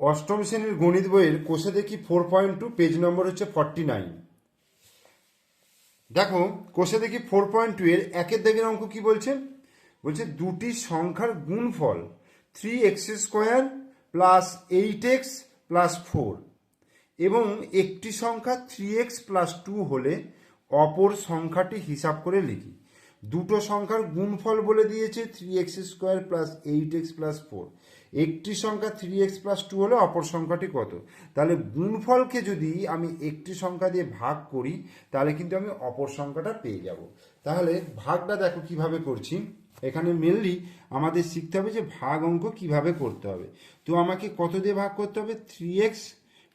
অষ্টম শ্রেণির গণিত বইয়ের কোষে দেখি four point two page number হচ্ছে ফর্টি নাইন দেখো, কোষে দেখি ফোর পয়েন্ট টু এর একের দাগের অঙ্ক কি বলছে? বলছে দুটি সংখ্যার গুণফল three X square plus eight X plus four এবং একটি সংখ্যা থ্রি এক্স প্লাস টু হলে অপর সংখ্যাটি হিসাব করে লিখি। দুটো সংখ্যার গুণফল বলে দিয়েছে three X square plus eight X plus four একটি সংখ্যা থ্রি এক্স প্লাস টু হলে অপর সংখ্যাটি কত? তাহলে গুণফলকে যদি আমি একটি সংখ্যা দিয়ে ভাগ করি, তাহলে কিন্তু আমি অপর সংখ্যাটা পেয়ে যাব। তাহলে ভাগটা দেখো কীভাবে করছি। এখানে মেনলি আমাদের শিখতে হবে যে ভাগ অঙ্ক কীভাবে করতে হবে। তো আমাকে কত দিয়ে ভাগ করতে হবে? থ্রি এক্স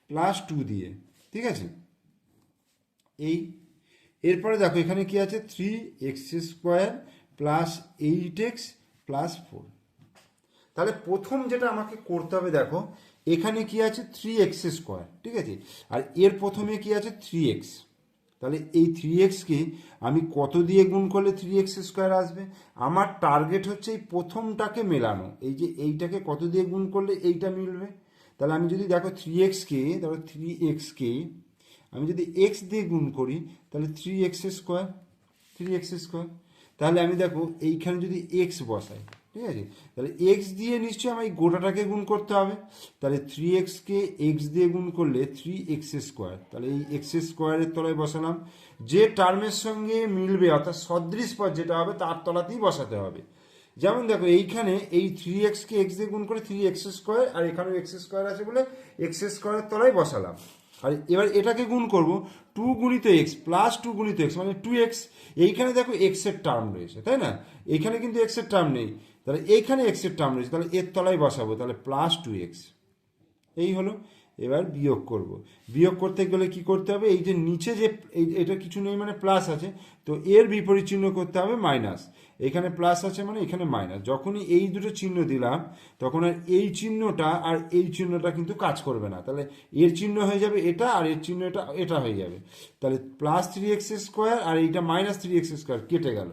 প্লাস টু দিয়ে, ঠিক আছে? এই, এরপরে দেখো এখানে কি আছে? Three X square plus eight X plus four তাহলে প্রথম যেটা আমাকে করতে হবে, দেখো, এখানে কি আছে? থ্রি এক্স স্কোয়ার ঠিক আছে? আর এর প্রথমে কি আছে? থ্রি এক্স তাহলে এই থ্রি এক্সকে আমি কত দিয়ে গুণ করলে থ্রি এক্স স্কোয়ার আসবে? আমার টার্গেট হচ্ছে এই প্রথমটাকে মেলানো। এই যে এইটাকে কত দিয়ে গুণ করলে এইটা মিলবে? তাহলে আমি যদি, দেখো থ্রি এক্সকে ধরো থ্রি এক্সকে আমি যদি এক্স দিয়ে গুণ করি, তাহলে three X square three X square তাহলে আমি, দেখো, এইখানে যদি এক্স বসাই ঠিক আছে? তাহলে এক্স দিয়ে নিশ্চয়ই আমার গোটাটাকে গুণ করতে হবে। তাহলে থ্রি এক্সকে এক্স দিয়ে গুণ করলে থ্রি এক্স স্কোয়ার তাহলে এই এক্স স্কোয়ারের তলায় বসালাম। যে টার্মের সঙ্গে মিলবে, অর্থাৎ সদৃশ পদ যেটা হবে, তার তলাতেই বসাতে হবে। যেমন দেখো, এইখানে এই থ্রি এক্সকে এক্স দিয়ে গুণ করে থ্রি এক্স স্কোয়ার আর এখানেও এক্স স্কোয়ার আছে বলে এক্স স্কোয়ারের তলায় বসালাম। আর এবার এটাকে গুণ করব টু গুণিত এক্স প্লাস টু গুণিত এক্স মানে টু এক্স এইখানে দেখো এক্সের টার্ম রয়েছে, তাই না? এইখানে কিন্তু এক্সের টার্ম নেই। তাহলে এইখানে এক্সের টার্ম রয়েছে, তাহলে এর তলায় বসাবো, তাহলে প্লাস টু এক্স এই হলো, এবার বিয়োগ করব। বিয়োগ করতে গেলে কি করতে হবে? এই যে নিচে যে এটা কিছু নেই মানে প্লাস আছে, তো এর বিপরীত চিহ্ন করতে হবে মাইনাস এখানে প্লাস আছে মানে এখানে মাইনাস যখনই এই দুটো চিহ্ন দিলাম, তখন আর এই চিহ্নটা আর এই চিহ্নটা কিন্তু কাজ করবে না। তাহলে এর চিহ্ন হয়ে যাবে এটা আর এর চিহ্ন এটা এটা হয়ে যাবে। তাহলে প্লাস থ্রি এক্স স্কোয়ার আর এইটা মাইনাস থ্রি এক্স স্কোয়ার কেটে গেল।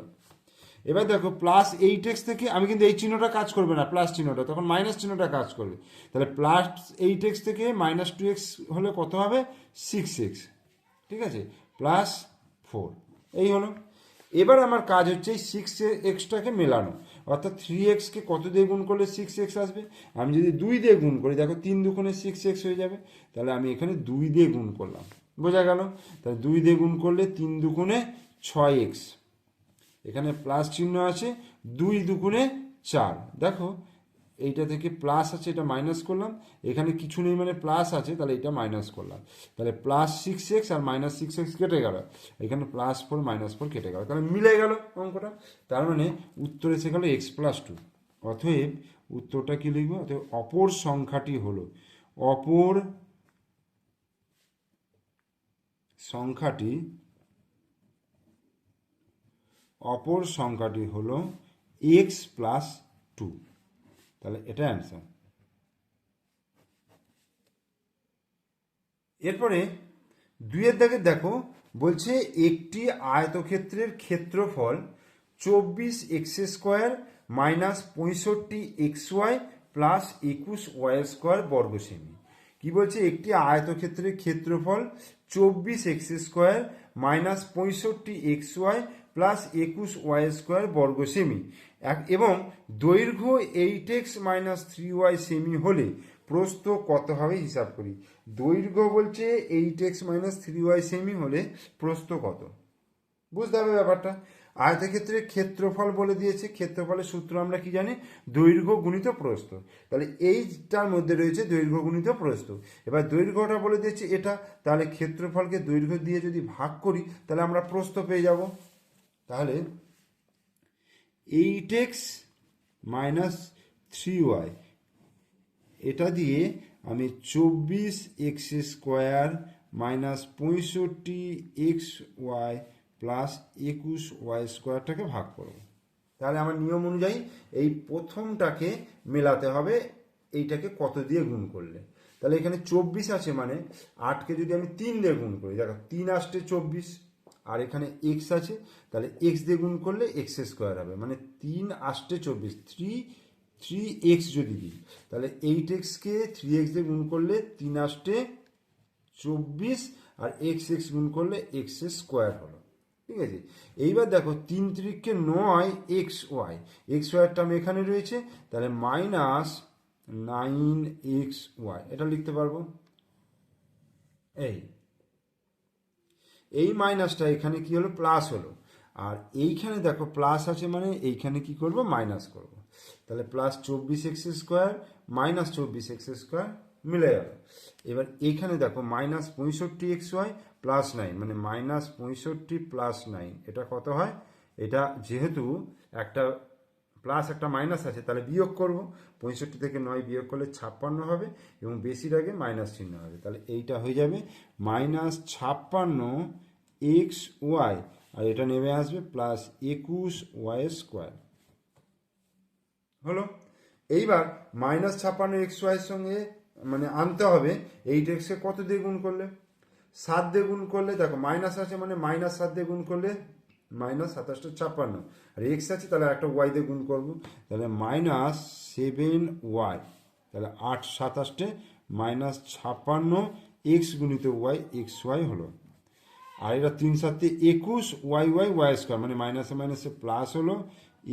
এবার দেখো প্লাস এইট এক্স থেকে আমি কিন্তু এই চিহ্নটা কাজ করবে না প্লাস চিহ্নটা, তখন মাইনাস চিহ্নটা কাজ করবে। তাহলে প্লাস এইট এক্স থেকে মাইনাস টু এক্স হলে কত হবে? সিক্স এক্স ঠিক আছে? প্লাস ফোর এই হলো। এবার আমার কাজ হচ্ছে এই সিক্স এক্সটাকে মেলানো, অর্থাৎ থ্রি এক্সকে কত দিয়ে গুণ করলে সিক্স এক্স আসবে? আমি যদি দুই দিয়ে গুণ করি, দেখো তিন দুগুণে সিক্স এক্স হয়ে যাবে, তাহলে আমি এখানে দুই দিয়ে গুণ করলাম, বোঝা গেল? তাহলে দুই দিয়ে গুণ করলে তিন দুগুণে ছয় এক্স এখানে প্লাস চিহ্ন আছে, দুই দুগুণে চার। দেখো, এইটা থেকে প্লাস আছে, এটা মাইনাস করলাম। এখানে কিছু নেই মানে প্লাস আছে, তাহলে এটা মাইনাস করলাম। তাহলে প্লাস সিক্স এক্স আর মাইনাস সিক্স এক্স কেটে গেল। এখানে প্লাস ফোর মাইনাস ফোর কেটে গেল। তাহলে মিলে গেল অঙ্কটা। তার মানে উত্তর এসে গেল এক্স প্লাস টু অতএব উত্তরটা কী লিখব? অতএব অপর সংখ্যাটি হলো, অপর সংখ্যাটি অপর সংখ্যাটি হলো এক্স প্লাস টু তাহলে এটা অ্যান্সার এরপরে দুইয়ের দাগে দেখো, বলছে একটি আয়তক্ষেত্রের ক্ষেত্রফল চব্বিশ এক্স স্কোয়ার মাইনাস পঁয়ষট্টি এক্স ওয়াই প্লাস একুশ ওয়াই স্কোয়ার বর্গ সেমি কি বলছে? একটি আয়তক্ষেত্রের ক্ষেত্রফল চব্বিশ এক্স স্কোয়ার মাইনাস পঁয়ষট্টি এক্স ওয়াই প্লাস একুশ ওয়াই স্কোয়ার বর্গ সেমি। এবং দৈর্ঘ্য eight X minus three Y semi হলে প্রস্থ কত হবে হিসাব করি। দৈর্ঘ্য বলছে eight X minus three Y semi হলে প্রস্থ কত? বুঝতে হবে ব্যাপারটা। আয়তক্ষেত্রের ক্ষেত্রফল বলে দিয়েছে। ক্ষেত্রফলের সূত্র আমরা কি জানি? দৈর্ঘ্য গুণিত প্রস্থ। তাহলে এইটার মধ্যে রয়েছে দৈর্ঘ্য গুণিত প্রস্থ। এবার দৈর্ঘ্যটা বলে দিয়েছে এটা। তাহলে ক্ষেত্রফলকে দৈর্ঘ্য দিয়ে যদি ভাগ করি, তাহলে আমরা প্রস্থ পেয়ে যাব। তাহলে eight X minus three Y, এটা দিয়ে আমি চব্বিশ এক্স স্কোয়ার মাইনাস পঁয়ষট্টি এক্স ওয়াই প্লাস একুশ ওয়াই স্কোয়ারটাকে ভাগ করব। তাহলে আমার নিয়ম অনুযায়ী এই প্রথমটাকে মেলাতে হবে, এইটাকে কত দিয়ে গুণ করলে? তাহলে এখানে চব্বিশ আছে মানে আটকে যদি আমি তিন দিয়ে গুণ করি, দেখো তিন আসতে চব্বিশ আর এখানে এক্স আছে, তাহলে এক্স দিয়ে গুণ করলে এক্স স্কোয়ার হবে মানে তিন আষ্টে চব্বিশ থ্রি থ্রি এক্স যদি দিই, তাহলে এইট এক্সকে থ্রি এক্স দিয়ে গুণ করলে তিন আষ্টে চব্বিশ, আর এক্স এক্স গুণ করলে এক্স স্কোয়ার হলো, ঠিক আছে? এইবার দেখো তিন তিরিখকে নয় এক্স ওয়াই এক্স ওয়াইয়ের টার্ম এখানে রয়েছে, তাহলে মাইনাস নাইন এক্স ওয়াই এটা লিখতে পারব? এই এই মাইনাসটা এখানে কি হলো? প্লাস হলো। আর এইখানে দেখো প্লাস আছে মানে এইখানে কি করব? মাইনাস করব। তাহলে প্লাস চব্বিশ এক্স স্কোয়ার মাইনাস চব্বিশ এক্স স্কোয়ার মিলে গেল। এবার এইখানে দেখো মাইনাস পঁয়ষট্টি এক্স ওয়াই প্লাস নাইন মানে মাইনাস পঁয়ষট্টি প্লাস নাইন, এটা কত হয়? এটা যেহেতু একটা প্লাস একটা মাইনাস আছে, তাহলে বিয়োগ করব। পঁয়ষট্টি থেকে নয় বিয়োগ করলে ছাপ্পান্ন হবে এবং বেশির আগে মাইনাস চিহ্ন হবে। তাহলে এইটা হয়ে যাবে মাইনাস ছাপ্পান্ন এক্স ওয়াই, আর এটা নেমে আসবে প্লাস একুশ ওয়াই স্কোয়ার। হলো? এইবার মাইনাস ছাপ্পান্ন এক্স ওয়াইয়ের সঙ্গে মানে আনতে হবে, এইট এক্সকে কত দিয়ে গুণ করলে? সাত দিয়ে গুণ করলে, দেখো, মাইনাস আছে মানে মাইনাস সাত দিয়ে গুণ করলে মাইনাস সাতাশটা ছাপ্পান্ন। আর এক্স আছে, তাহলে একটা ওয়াই দিয়ে গুণ করব। তাহলে মাইনাস সেভেন ওয়াই, তাহলে আট সাতাশটে মাইনাস ছাপ্পান্ন এক্স গুণিত ওয়াই এক্স ওয়াই হলো। আর এটা তিন সাতে একুশ ওয়াই ওয়াই ওয়াই স্কোয়ার মানে মাইনাসে মাইনাসে প্লাস হলো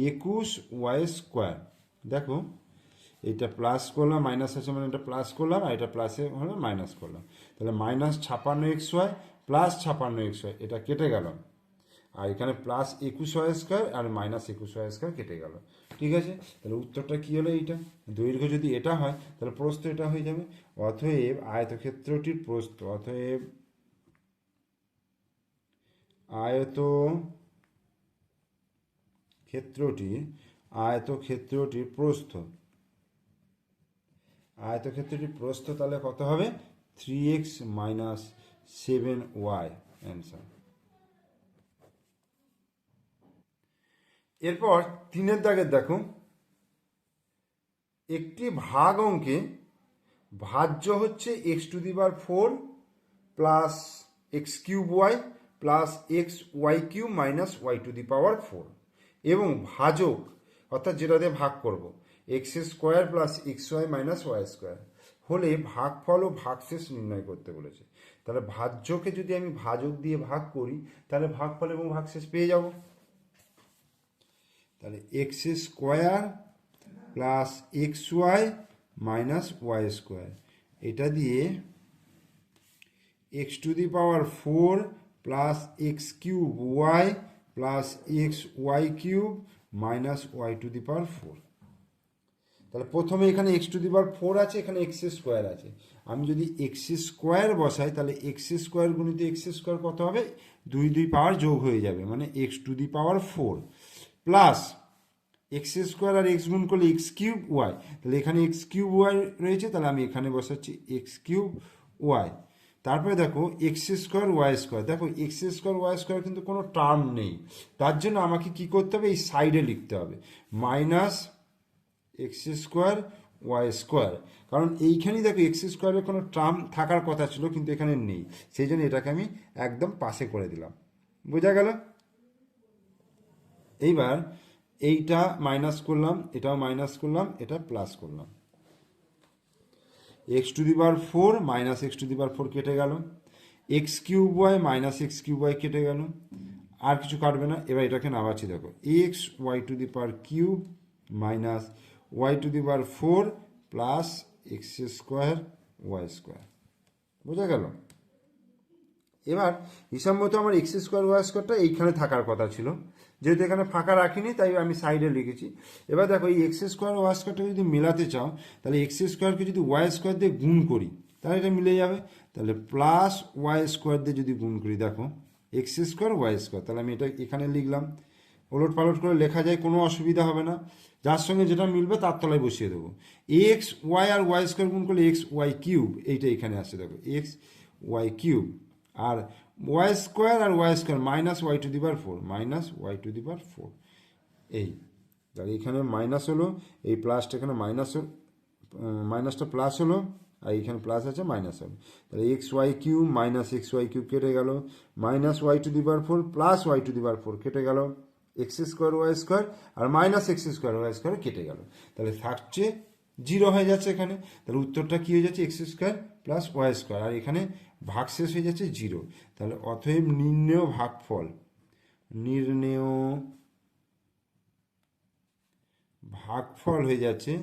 একুশ ওয়াই স্কোয়ার দেখো, এটা প্লাস করলাম, মাইনাস আছে মানে এটা প্লাস করলাম, আর এটা প্লাসে হলে মাইনাস করলাম। তাহলে মাইনাস ছাপান্ন এক্স ওয়াই প্লাস ছাপান্ন এক্স ওয়াই এটা কেটে গেল। আর এখানে প্লাস একুশ ওয়াই স্কোয়ার আর মাইনাস একুশ ওয়াই স্কোয়ার কেটে গেল। ঠিক আছে? তাহলে উত্তরটা কী হলো এইটা? দৈর্ঘ্য যদি এটা হয়, তাহলে প্রস্থ এটা হয়ে যাবে। অতএব আয়তক্ষেত্রটির প্রস্থ, অতএব আয়ত ক্ষেত্রটি আয়তক্ষেত্রটির প্রস্থ। আয়তক্ষেত্রটির প্রস্থ তাহলে কত হবে? Three X minus seven Y answer এরপর তিনের দাগের দেখো, একটি ভাগ অঙ্কে ভাজ্য হচ্ছে x to the bar four plus X cube Y plus X Y cube minus Y to the power four এবং ভাজক, অর্থাৎ যেটা দিয়ে ভাগ করব X square plus X Y minus Y square হলে ভাগফল ও ভাগশেষ নির্ণয় করতে বলেছে। তাহলে ভাজ্যকে যদি আমি ভাজক দিয়ে ভাগ করি, তাহলে ভাগফল এবং ভাগশেষ পেয়ে যাব। তাহলে X square plus X Y minus Y square. এটা দিয়ে X to the power four plus X cube Y plus X Y cube minus Y to the power four. তাহলে প্রথমে এখানে X to the power four আছে, এখানে x square আছে। আমি যদি এক্স স্কোয়ার বসাই, তাহলে এক্স স্কোয়ার গুণিত এক্স স্কোয়ার কত হবে? দুই দুই পাওয়ার যোগ হয়ে যাবে মানে x to the power four. Plus x square R x গুণ করলে এক্স কিউব ওয়াই তাহলে এখানে এক্স কিউব ওয়াই রয়েছে, তাহলে আমি এখানে বসাচ্ছি এক্স কিউব ওয়াই তারপরে দেখো এক্স স্কোয়ার ওয়াই স্কোয়ার দেখো এক্স স্কোয়ার ওয়াই স্কোয়ার কিন্তু কোনো টার্ম নেই। তার জন্য আমাকে কি করতে হবে? এই সাইডে লিখতে হবে। Minus x square y square কারণ এইখানেই দেখো এক্স স্কোয়ারের কোনো টার্ম থাকার কথা ছিল, কিন্তু এখানে নেই। সেই জন্য এটাকে আমি একদম পাশে করে দিলাম। বোঝা গেল? এইবার এইটা মাইনাস করলাম, এটাও মাইনাস করলাম, এটা প্লাস করলাম। X to the bar four minus x to the bar four কেটে গেল। X cube y minus x cube y কেটে গেল। আর কিছু কাটবে না, এবার এটাকে নামাচ্ছি, দেখো। X y to the power cube minus y to the bar four plus x square y square বোঝা গেল? এবার হিসাব মতো আমার এক্স স্কোয়ার ওয়াই স্কোয়ারটা এইখানে থাকার কথা ছিল। যেহেতু এখানে ফাঁকা রাখিনি, তাই আমি সাইডে লিখেছি। এবার দেখো, এই এক্স স্কোয়ার ওয়াই স্কোয়ারটা যদি মেলাতে চাও, তাহলে এক্স স্কোয়ারকে যদি ওয়াই স্কোয়ার দিয়ে গুণ করি, তাহলে এটা মিলে যাবে। তাহলে প্লাস ওয়াই স্কোয়ার দিয়ে যদি গুণ করি, দেখো এক্স স্কোয়ার ওয়াই স্কোয়ার তাহলে আমি এটা এখানে লিখলাম। ওলট পালট করে লেখা যায়, কোনো অসুবিধা হবে না। যার সঙ্গে যেটা মিলবে, তার তলায় বসিয়ে দেবো। এক্স ওয়াই আর ওয়াই স্কোয়ার গুণ করলে এক্স ওয়াই কিউব এইটা এখানে আসছে দেখো এক্স ওয়াই কিউব আর y square R y square minus y to the bar four minus y to the bar four এই। তাহলে এখানে মাইনাস হলো, এই প্লাসটা এখানে মাইনাস মাইনাসটা প্লাস হলো, আর এখানে প্লাস আছে মাইনাস হবে তাহলে x y cube minus x y cube কেটে গেল minus Y to the bar four plus y to the four কেটে গেল এক্স স্কোয়ার ওয়াই স্কোয়ার আর minus x square y square কেটে গেল। তাহলে থাকছে জিরো হয়ে যাচ্ছে এখানে, তাহলে উত্তরটা কি হয়ে যাচ্ছে x square plus y square আর এখানে ভাগ শেষ হয়ে যাচ্ছে জিরো। তাহলে অতএব নির্ণেয় ভাগফল নির্ণেয় ভাগফল হয়ে যাচ্ছে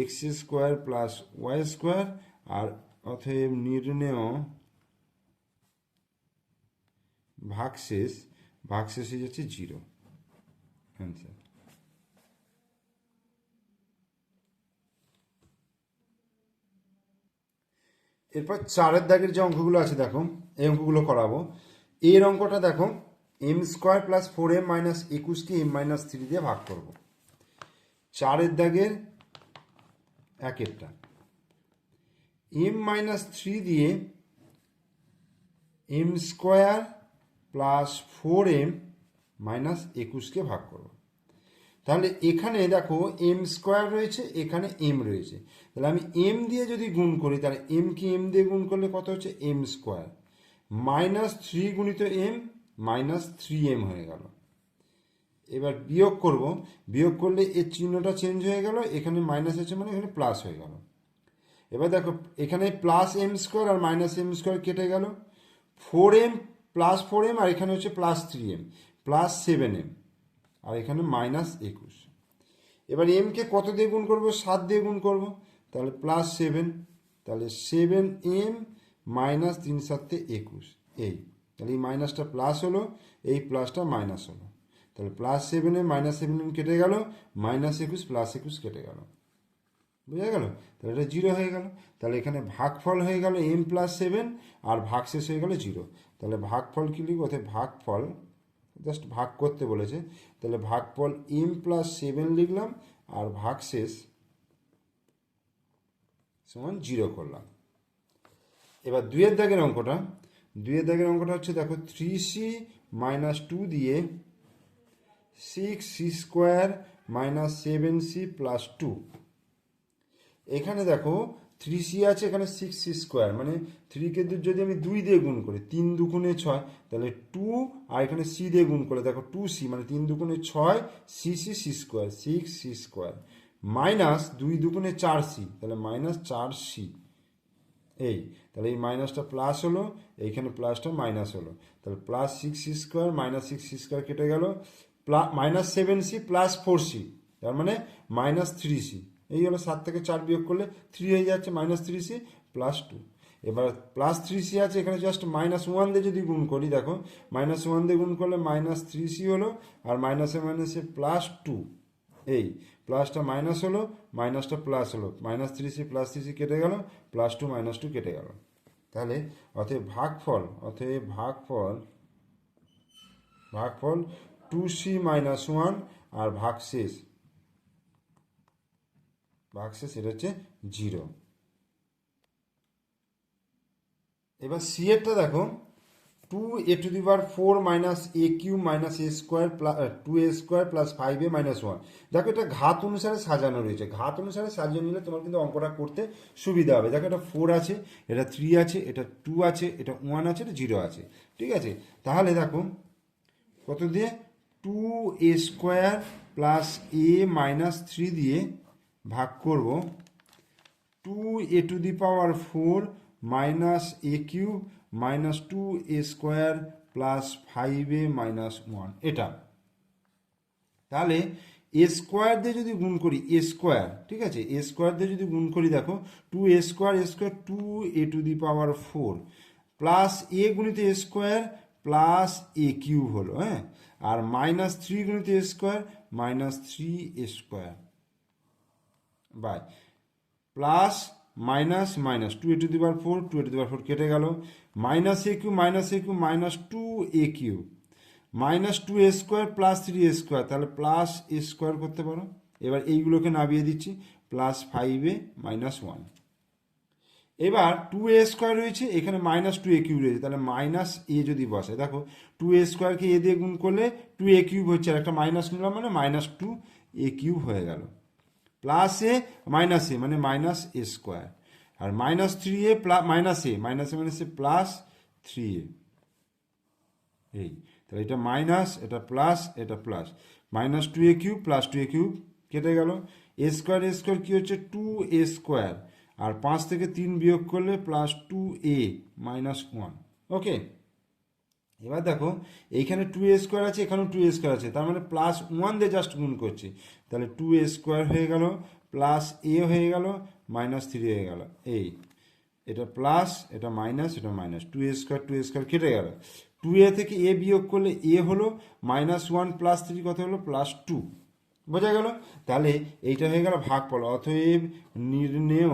x square plus y square আর অতএব নির্ণেয় ভাগশেষ ভাগশেষ হয়ে যাচ্ছে জিরো। অ্যান্সার এরপর চারের দাগের যে অঙ্কগুলো আছে, দেখো, এই অঙ্কগুলো করাবো। এর অঙ্কটা দেখো m square plus four m minus একুশকে m minus three দিয়ে ভাগ করব। চারের দাগের একেরটা। এম মাইনাস থ্রি দিয়ে m square plus four m minus একুশকে ভাগ করব। তাহলে এখানে দেখো এম স্কোয়ার রয়েছে, এখানে এম রয়েছে। তাহলে আমি এম দিয়ে যদি গুণ করি, তাহলে এম কি এম দিয়ে গুণ করলে কত হচ্ছে? এম স্কোয়ার মাইনাস থ্রি গুণিত এম মাইনাস থ্রি এম হয়ে গেল। এবার বিয়োগ করব। বিয়োগ করলে এর চিহ্নটা চেঞ্জ হয়ে গেল, এখানে মাইনাস আছে মানে এখানে প্লাস হয়ে গেল। এবার দেখো, এখানে প্লাস এম স্কোয়ার আর মাইনাস এম স্কোয়ার কেটে গেল। Four m plus four m আর এখানে হচ্ছে plus three m plus seven m আর এখানে মাইনাস একুশ। এবার এমকে কত দিয়ে গুণ করব? সাত দিয়ে গুণ করব। তাহলে প্লাস সেভেন তাহলে সেভেন এম মাইনাস তিন সাতে একুশ। এই। তাহলে এই মাইনাসটা প্লাস হলো, এই প্লাসটা মাইনাস হলো। তাহলে প্লাস সেভেন মাইনাস সেভেন কেটে গেল মাইনাস একুশ প্লাস একুশ কেটে গেল। বুঝা গেল? তাহলে এটা জিরো হয়ে গেল। তাহলে এখানে ভাগফল হয়ে গেল এম প্লাস সেভেন আর ভাগ শেষ হয়ে গেল জিরো তাহলে ভাগফল কি লিখব? অর্থাৎ ভাগফল জাস্ট ভাগ করতে বলেছে, তাহলে ভাগফল এম প্লাস সেভেন লিখলাম, আর ভাগশেষ সমান জিরো করলাম। এবার দুইয়ের দাগের অঙ্কটা, দুইয়ের দাগের অঙ্কটা হচ্ছে দেখো থ্রি সি মাইনাস টু দিয়ে six c square minus seven c plus two এখানে দেখো থ্রি সি আছে এখানে সিক্স সি স্কোয়ার মানে থ্রিকে যদি আমি দুই দিয়ে গুণ করি, তিন দুগুণে ছয়, তাহলে টু আর এখানে সি দিয়ে গুণ করে দেখো টু সি মানে তিন দুগুণে ছয় c c c square six c square minus দুই দুগুণে চার সি তাহলে মাইনাস চার সি এই, তাহলে এই মাইনাসটা প্লাস হলো, এইখানে প্লাসটা মাইনাস হলো, তাহলে plus six c square minus six c square কেটে গেল plus minus seven c plus four c তার মানে মাইনাস থ্রি সি এই হলো সাত থেকে চার বিয়োগ করলে থ্রি হয়ে যাচ্ছে minus three c plus two এবার প্লাস থ্রি সি আছে, এখানে জাস্ট মাইনাস ওয়ান দিয়ে যদি গুণ করি, দেখো মাইনাস ওয়ান দিয়ে গুণ করলে মাইনাস থ্রি সি হলো আর মাইনাসে মাইনাসে প্লাস টু এই প্লাসটা মাইনাস হলো মাইনাসটা প্লাস হলো। Minus three c plus three c কেটে গেল প্লাস টু মাইনাস টু কেটে গেল। তাহলে অতএব ভাগফল অতএব ভাগফল ভাগফল টু সি মাইনাস ওয়ান আর ভাগশেষ। ভাগশেষ সেটা হচ্ছে জিরো এবার সি এরটা দেখো two a to the power four minus a cube minus a square plus two a square plus five a minus one দেখো এটা ঘাত অনুসারে সাজানো রয়েছে। ঘাত অনুসারে সাজিয়ে নিলে তোমার কিন্তু অঙ্কটা করতে সুবিধা হবে। দেখো এটা ফোর আছে, এটা থ্রি আছে, এটা টু আছে, এটা ওয়ান আছে, এটা জিরো আছে। ঠিক আছে? তাহলে দেখো, কত দিয়ে? Two a square plus a minus three দিয়ে ভাগ করব। Two a to the power four minus a cube minus two a square plus five a minus one এটা। তাহলে এ স্কোয়ার দিয়ে যদি গুণ করি এ স্কোয়ার ঠিক আছে? এ স্কোয়ার দিয়ে যদি গুণ করি, দেখো two a square a square two a to the power four plus a গুণিত a square plus a cube হলো হ্যাঁ? আর মাইনাস থ্রি গুণিত a square minus three a square by plus minus minus two a to দিবার four two a to the power four কেটে গেল। Minus a cube minus a cube minus two a cube minus two a square plus three a square তাহলে plus a square করতে পারো। এবার এইগুলোকে নামিয়ে দিচ্ছি। Plus five a minus one এবার টু এ স্কোয়ার রয়েছে। এখানে মাইনাস টু এ কিউ রয়েছে। তাহলে মাইনাস এ যদি বসে দেখো টু এ স্কোয়ারকে এ দিয়ে গুণ করলে টু এ কিউব হচ্ছে আর একটা মাইনাস নিলাম মানে মাইনাস টু এ কিউব হয়ে গেল। প্লাস এ মাইনাস এ মানে minus a square R minus three a plus minus a minus a minus a plus three a এই, তাহলে এটা মাইনাস এটা প্লাস এটা plus minus two a cube plus two a cube কেটে গেল। এ square a square কী হচ্ছে? Two a square আর পাঁচ থেকে তিন বিয়োগ করলে plus two a minus one okay এবার দেখো, এইখানে টু এ স্কোয়ার আছে, এখানেও টু এ স্কোয়ার আছে, তার মানে প্লাস ওয়ান দিয়ে জাস্ট গুণ করছি। তাহলে টু এ স্কোয়ার হয়ে গেল প্লাস এ হয়ে গেল মাইনাস থ্রি হয়ে গেল। এই, এটা প্লাস এটা মাইনাস এটা minus two a square two a square কেটে গেল। টু এ থেকে এ বিয়োগ করলে এ হলো মাইনাস ওয়ান প্লাস থ্রি কত হলো? প্লাস টু বোঝা গেল? তাহলে এইটা হয়ে গেল ভাগফল। অতএব নির্ণেয়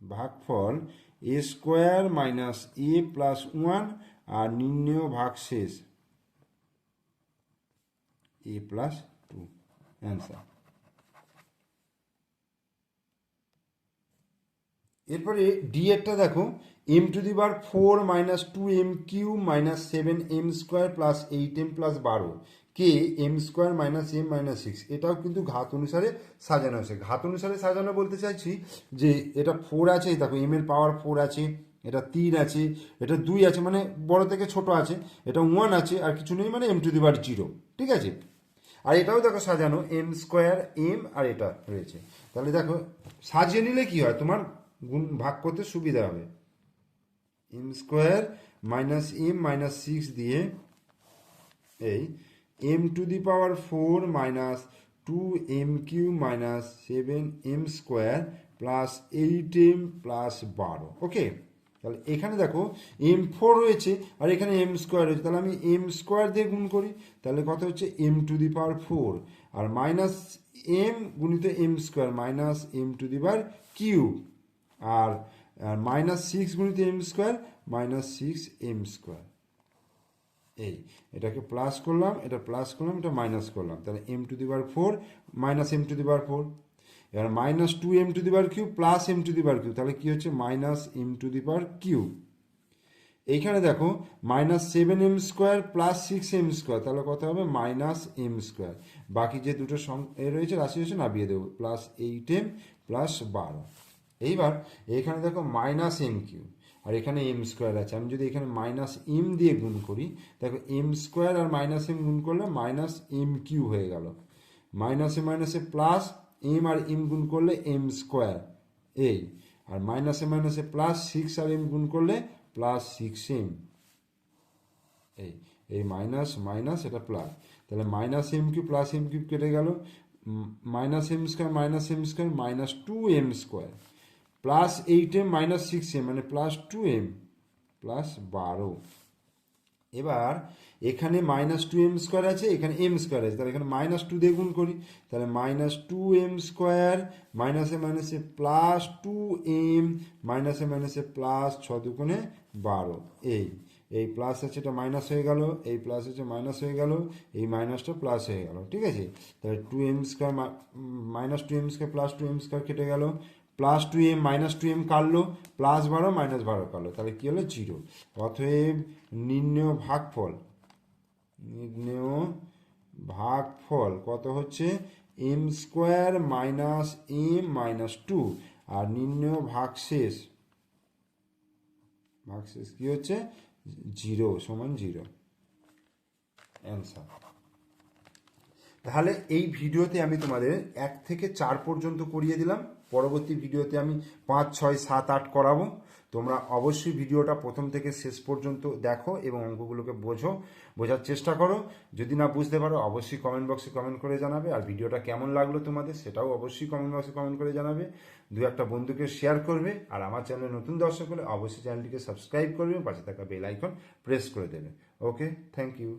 ভাগফল a square minus a plus one আর নির্ণেয় ভাগশেষ এ প্লাস টু, অ্যান্সার। এরপরে ডি এরটা দেখো, m to the bar four minus two m cube minus seven m square plus eight m plus বারো। কে m square minus m minus six এটাও কিন্তু ঘাত অনুসারে সাজানো আছে ঘাত অনুসারে সাজানো বলতে চাইছি যে এটা ফোর আছে, দেখো এম এর পাওয়ার ফোর আছে, এটা তিন আছে, এটা দুই আছে মানে বড় থেকে ছোট আছে, এটা ওয়ান আছে, আর কিছু নেই মানে এম টু দি বার জিরো ঠিক আছে? আর এটাও দেখো সাজানো এম স্কোয়ার এম আর এটা রয়েছে। তাহলে দেখো, সাজিয়ে নিলে কি হয়? তোমার গুণ ভাগ করতে সুবিধা হবে। M square minus m minus six দিয়ে এই m to the power four minus two m cube minus seven m square plus eight m plus বারো। ওকে তাহলে এখানে দেখো এম ফোর রয়েছে আর এখানে এম স্কোয়ার রয়েছে। তাহলে আমি এম স্কোয়ার দিয়ে গুণ করি। তাহলে কথা হচ্ছে? M to the power four R minus m গুণিত m square minus m to the power cube R minus six গুণিত m square minus six m square এই, এটাকে প্লাস করলাম, এটা প্লাস করলাম, এটা মাইনাস করলাম। তাহলে m to the bar four minus m to the bar four এবার minus two m to the bar cube plus m to the bar cube তাহলে কি হচ্ছে? মাইনাস এম টু দি বার কিউ এইখানে দেখো minus seven m square plus six m square তাহলে কত হবে? মাইনাস এম স্কোয়ার বাকি যে দুটো সং এ রয়েছে, রাশি রয়েছে নামিয়ে দেবো। প্লাস এইট এম প্লাস বারো এইবার এখানে দেখো মাইনাস এম কিউ আর এখানে এম স্কোয়ার আছে। আমি যদি এখানে মাইনাস এম দিয়ে গুণ করি, দেখো এম স্কোয়ার আর মাইনাস এম গুণ করলে মাইনাস এম কিউ হয়ে গেল। মাইনাসে মাইনাসে প্লাস এম আর এম গুণ করলে এম স্কোয়ার এই। আর মাইনাসে মাইনাসে প্লাস সিক্স আর এম গুণ করলে প্লাস সিক্স এম এই। এই মাইনাস মাইনাস এটা প্লাস তাহলে minus m cube plus m cube কেটে গেল। Minus m square minus m square minus two m square plus eight m minus six m মানে plus two m plus বারো এবার এখানে মাইনাস টু এম স্কোয়ার আছে, এখানে M square আছে, তাহলে এখানে মাইনাস টু দিয়ে গুণ করি, তাহলে মাইনাস টু এম স্কোয়ার মাইনাসে মাইনাসে প্লাস টু এম মাইনাসে মাইনাসে প্লাস ছ দুগুণে বারো। এই এই প্লাস আছে এটা মাইনাস হয়ে গেল, এই প্লাস আছে মাইনাস হয়ে গেল, এই মাইনাসটা প্লাস হয়ে গেল, ঠিক আছে? তাহলে two m square minus two m square plus two m square কেটে গেল plus two m minus two m কাটলো প্লাস বারো মাইনাস বারো কাটলো। তাহলে কী হলো? জিরো অতএব নির্ণেয় ভাগফল নির্ণেয় ভাগফল কত হচ্ছে? M square minus m minus two আর নির্ণেয় ভাগশেষ ভাগশেষ কী হচ্ছে? জিরো সমান জিরো অ্যান্সার তাহলে এই ভিডিওতে আমি তোমাদের এক থেকে চার পর্যন্ত করিয়ে দিলাম। পরবর্তী ভিডিওতে আমি পাঁচ, ছয়, সাত, আট করাবো। তোমরা অবশ্যই ভিডিওটা প্রথম থেকে শেষ পর্যন্ত দেখো এবং অঙ্কগুলোকে বোঝো, বোঝার চেষ্টা করো। যদি না বুঝতে পারো, অবশ্যই কমেন্ট বক্সে কমেন্ট করে জানাবে। আর ভিডিওটা কেমন লাগল তোমাদের সেটাও অবশ্যই কমেন্ট বক্সে কমেন্ট করে জানাবে। দু একটা বন্ধুকে শেয়ার করবে। আর আমার চ্যানেলে নতুন দর্শক হলে অবশ্যই চ্যানেলটিকে সাবস্ক্রাইব করবে পাশে থাকা বেল আইকন প্রেস করে দেবে। Okay thank you